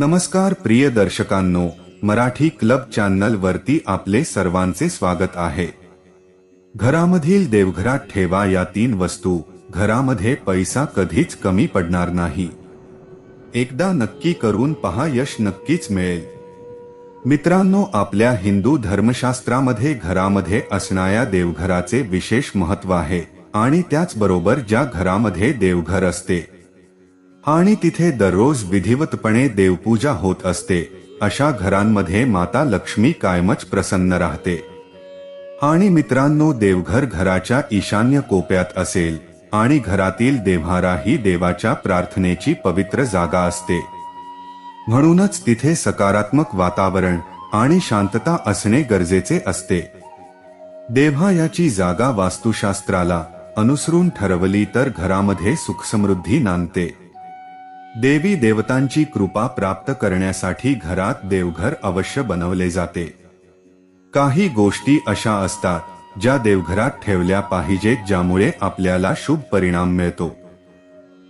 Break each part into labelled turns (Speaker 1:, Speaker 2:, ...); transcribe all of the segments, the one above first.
Speaker 1: नमस्कार प्रिय दर्शकांनो Marathi club channel वरती आपले सर्वांचे स्वागत आहे. घरामधील देवघरात ठेवा या तीन वस्तू घरामध्ये पैसा कधीच कमी पडणार नाही. एकदा नक्की करून पहा यश नक्कीच मिळेल. मित्रांनो आपल्या हिंदू धर्मशास्त्रामध्ये घरामध्ये असणाऱ्या देवघराचे विशेष महत्त्व आहे आणि त्याचबरोबर ज्या घरामध्ये देवघर असते आणि तिथे दररोज विधिवतपणे देवपूजा होत असते. अशा घरांमध्ये माता लक्ष्मी कायमच प्रसन्न राहते. आणि मित्रांनो देवघर घराच्या ईशान्य कोप्यात असेल आणि घरातील देव्हारा ही देवाच्या प्रार्थनेची पवित्र जागा असते. म्हणूनच तिथे सकारात्मक वातावरण आणि शांतता असणे गरजेचे असते. देव्हा याची जागा वास्तुशास्त्राला अनुसरून ठरवली तर घरामध्ये सुखसमृद्धी नांदते. देवी देवतांची कृपा प्राप्त करण्यासाठी घरात देवघर अवश्य बनवले जाते. काही गोष्टी अशा असतात ज्या देवघरात ठेवल्या पाहिजेत ज्यामुळे आपल्याला शुभ परिणाम मिळतो.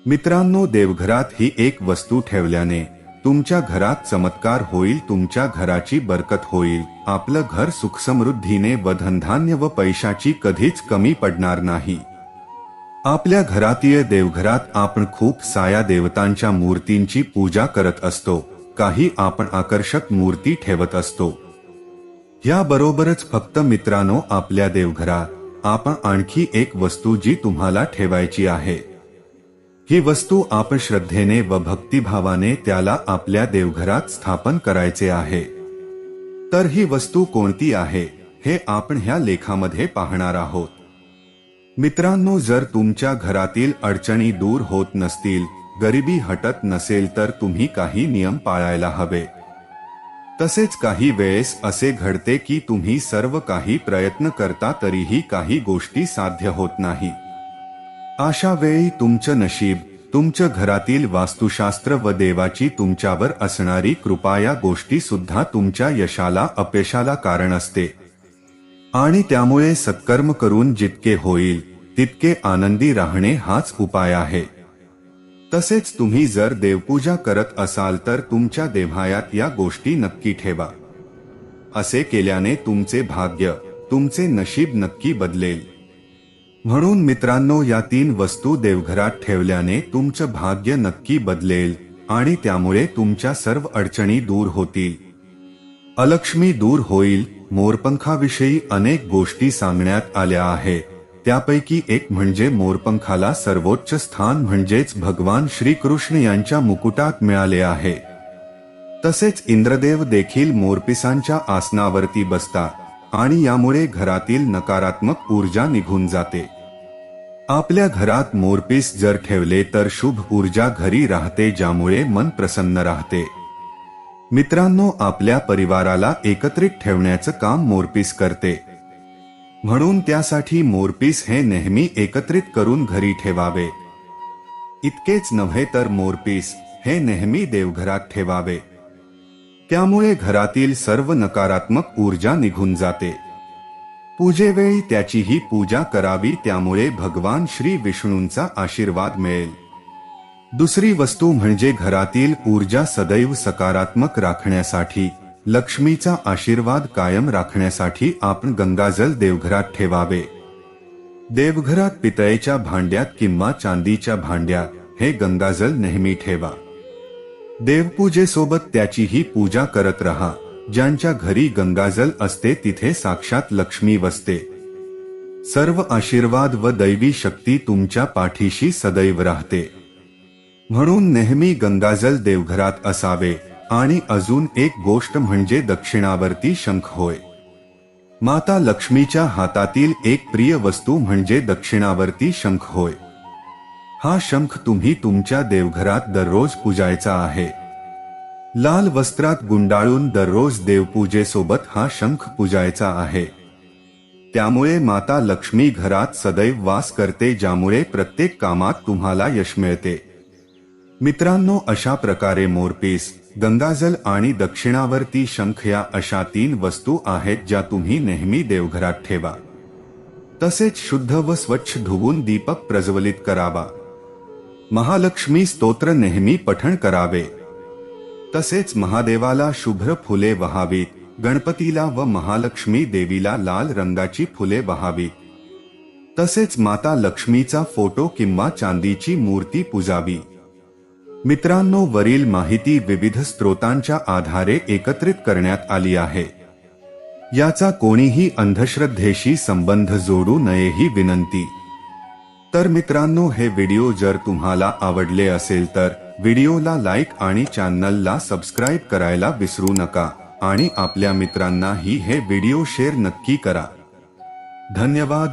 Speaker 1: मित्रांनो देवघरात ही एक वस्तू ठेवल्याने तुमच्या घरात चमत्कार होईल तुमच्या घराची बरकत होईल. आपलं घर सुखसमृद्धीने व धनधान्य व पैशाची कधीच कमी पडणार नाही. आपल्या घरातील देवघरात आपण खूप साया देवतांच्या मूर्तींची पूजा करत असतो. काही आपण आकर्षक मूर्ती ठेवत असतो. याबरोबरच फक्त मित्रांनो आपल्या देवघरात आपण आणखी एक वस्तू जी तुम्हाला ठेवायची आहे. ही वस्तू आपण श्रद्धेने व भक्तिभावाने त्याला आपल्या देवघरात स्थापन करायचे आहे. तर ही वस्तू कोणती आहे हे आपण ह्या लेखामध्ये पाहणार आहोत. मित्रांनो जर तुमच्या घरातील अडचणी दूर होत नसतील गरिबी हटत नसेल तर तुम्ही काही नियम पाळायला हवे. तसेच काही वेळेस असे घडते की तुम्ही सर्व काही प्रयत्न करता तरीही काही गोष्टी साध्य होत नाही. अशा वेळी तुमचं नशीब तुमच्या घरातील वास्तुशास्त्र व देवाची तुमच्यावर असणारी कृपा या गोष्टी सुद्धा तुमच्या यशाला अपयशाला कारण असते. आणि त्यामुळे सत्कर्म करून जितके होईल तितके आनंदी राहणे हाच उपाय आहे. तसेच तुम्ही जर देवपूजा करत असाल तर तुमच्या देव्हायात या गोष्टी नक्की ठेवा. असे केल्याने तुमचे भाग्य तुमचे नशीब नक्की बदलेल. म्हणून मित्रांनो या तीन वस्तू देवघरात ठेवल्याने तुमचं भाग्य नक्की बदलेल आणि त्यामुळे तुमच्या सर्व अडचणी दूर होतील. अलक्ष्मी दूर होईल मोरपंखाविषयी अनेक गोष्टी सांगण्यात आल्या आहे. त्यापैकी एक म्हणजे मोरपंखाला सर्वोच्च स्थान म्हणजेच भगवान श्रीकृष्ण यांच्या मुकुटात मिळाले आहे. तसेच इंद्रदेव देखील मोरपिसांच्या आसनावरती बसतात आणि यामुळे घरातील नकारात्मक ऊर्जा निघून जाते. आपल्या घरात मोरपीस जर ठेवले तर शुभ ऊर्जा घरी राहते ज्यामुळे मन प्रसन्न राहते. मित्रांनो आपल्या परिवाराला एकत्रित ठेवण्याचं काम मोरपीस करते. म्हणून त्यासाठी मोरपीस हे नेहमी एकत्रित करून घरी ठेवावे. इतकेच नव्हे तर मोरपीस हे नेहमी देवघरात ठेवावे. त्यामुळे घरातील सर्व नकारात्मक ऊर्जा निघून जाते. पूजेवेळी त्याचीही पूजा करावी त्यामुळे भगवान श्री विष्णूंचा आशीर्वाद मिळेल. दुसरी वस्तू म्हणजे घरातील ऊर्जा सदैव सकारात्मक राखण्यासाठी लक्ष्मीचा आशीर्वाद कायम राखण्यासाठी आपण गंगाजल देवघरात ठेवावे. देवघरात पितळेच्या भांड्यात किंवा चांदीच्या भांड्यात हे गंगाजल नेहमी ठेवा. देवपूजेसोबत त्याचीही पूजा करत रहा ज्यांच्या घरी गंगाजल असते तिथे साक्षात लक्ष्मी वसते. सर्व आशीर्वाद व दैवी शक्ती तुमच्या पाठीशी सदैव राहते. म्हणून नेहमी गंगाजल देवघरात असावे आणि अजून एक गोष्ट म्हणजे दक्षिणावर्ती शंख होय. माता लक्ष्मीच्या हातातील एक प्रिय वस्तू म्हणजे दक्षिणावर्ती शंख होय. हा शंख तुम्ही तुमच्या देवघरात दररोज पूजायचा आहे. लाल वस्त्रात गुंडाळून दररोज देवपूजेसोबत हा शंख पूजायचा आहे. त्यामुळे माता लक्ष्मी घरात सदैव वास करते ज्यामुळे प्रत्येक कामात तुम्हाला यश मिळते. मित्रांनो अशा प्रकारे मोरपीस गंगाजल आणि दक्षिणावर्ती शंख या अशा तीन वस्तू आहेत ज्या तुम्ही नेहमी देवघरात ठेवा. तसेच शुद्ध व स्वच्छ धुवून दीपक प्रज्वलित करावा. महालक्ष्मी स्तोत्र नेहमी पठण करावे. तसेच महादेवाला शुभ्र फुले वहावीत गणपतीला व महालक्ष्मी देवीला लाल रंगाची फुले वहावी तसेच माता लक्ष्मीचा फोटो किंवा चांदीची मूर्ती पूजावी. मित्रांनो वरील माहिती विविध स्रोतांच्या आधारे एकत्रित करण्यात आली आहे. याचा कोणीही अंधश्रद्धेशी संबंध जोडू नये ही विनंती. तर मित्रांनो हे व्हिडिओ जर तुम्हाला आवडले असेल तर व्हिडिओला लाईक आणि चॅनलला सबस्क्राईब करायला विसरू नका आणि आपल्या मित्रांनाही हे व्हिडिओ शेअर नक्की करा. धन्यवाद.